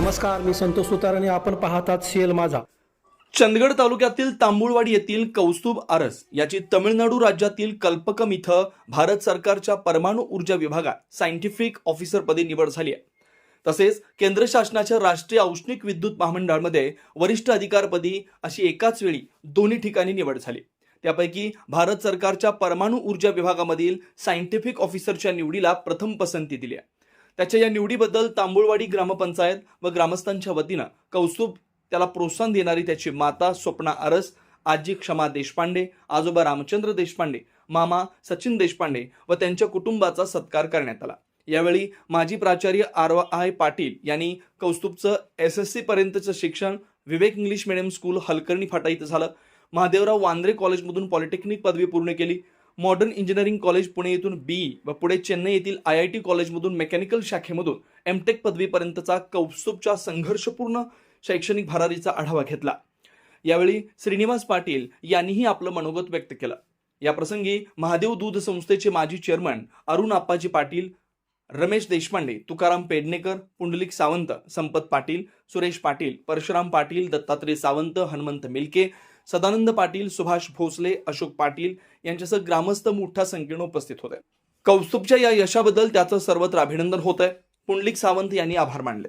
नमस्कार मी संतोष सुतार आणि आपण पाहतात सीएल माझा. चंदगड तालुक्यातील तांबुळवाडी येथील कौस्तुभ आरस याची तमिळनाडू राज्यातील कल्पकम इथं भारत सरकारच्या परमाणु ऊर्जा विभागात सायंटिफिक ऑफिसरपदी निवड झाली आहे. तसेच केंद्र शासनाच्या राष्ट्रीय औष्णिक विद्युत महामंडळामध्ये वरिष्ठ अधिकारपदी अशी एकाच वेळी दोन्ही ठिकाणी निवड झाली. त्यापैकी भारत सरकारच्या परमाणु ऊर्जा विभागामधील सायंटिफिक ऑफिसरच्या निवडीला प्रथम पसंती दिली आहे. त्याच्या या निवडीबद्दल तांबुळवाडी ग्रामपंचायत व ग्रामस्थांच्या वतीनं कौस्तुभ त्याला प्रोत्साहन देणारी त्याची माता स्वप्ना आरस आजी क्षमा देशपांडे आजोबा रामचंद्र देशपांडे मामा सचिन देशपांडे व त्यांच्या कुटुंबाचा सत्कार करण्यात आला. यावेळी माजी प्राचार्य आर आय पाटील यांनी कौस्तुभचं एस एस सी पर्यंतचं शिक्षण Vivek English medium school Halkarni Phata इथं झालं. महादेवराव वांद्रे कॉलेजमधून पॉलिटेक्निक पदवी पूर्ण केली. मॉडर्न इंजिनिअरिंग कॉलेज पुणे येथून बी व पुढे चेन्नई येथील आय आय टी कॉलेजमधून मेकॅनिकल शाखेमधून एमटेक पदवीपर्यंतचा कौस्तुभच्या संघर्षपूर्ण शैक्षणिक भरारीचा आढावा घेतला. यावेळी श्रीनिवास पाटील यांनीही आपलं मनोगत व्यक्त केलं. या प्रसंगी महादेव दूध संस्थेचे माजी चेअरमन अरुण आप्पाजी पाटील रमेश देशपांडे तुकाराम पेडणेकर पुंडलिक सावंत संपत पाटील सुरेश पाटील परशुराम पाटील दत्तात्रय सावंत हनुमंत मिलके सदानंद पाटील सुभाष भोसले अशोक पाटील यांच्यासह ग्रामस्थ मोठ्या संख्येनं उपस्थित होते. कौस्तुभच्या या यशाबद्दल त्याचं सर्वत्र अभिनंदन होत आहे पुंडलिक सावंत यांनी आभार मानले.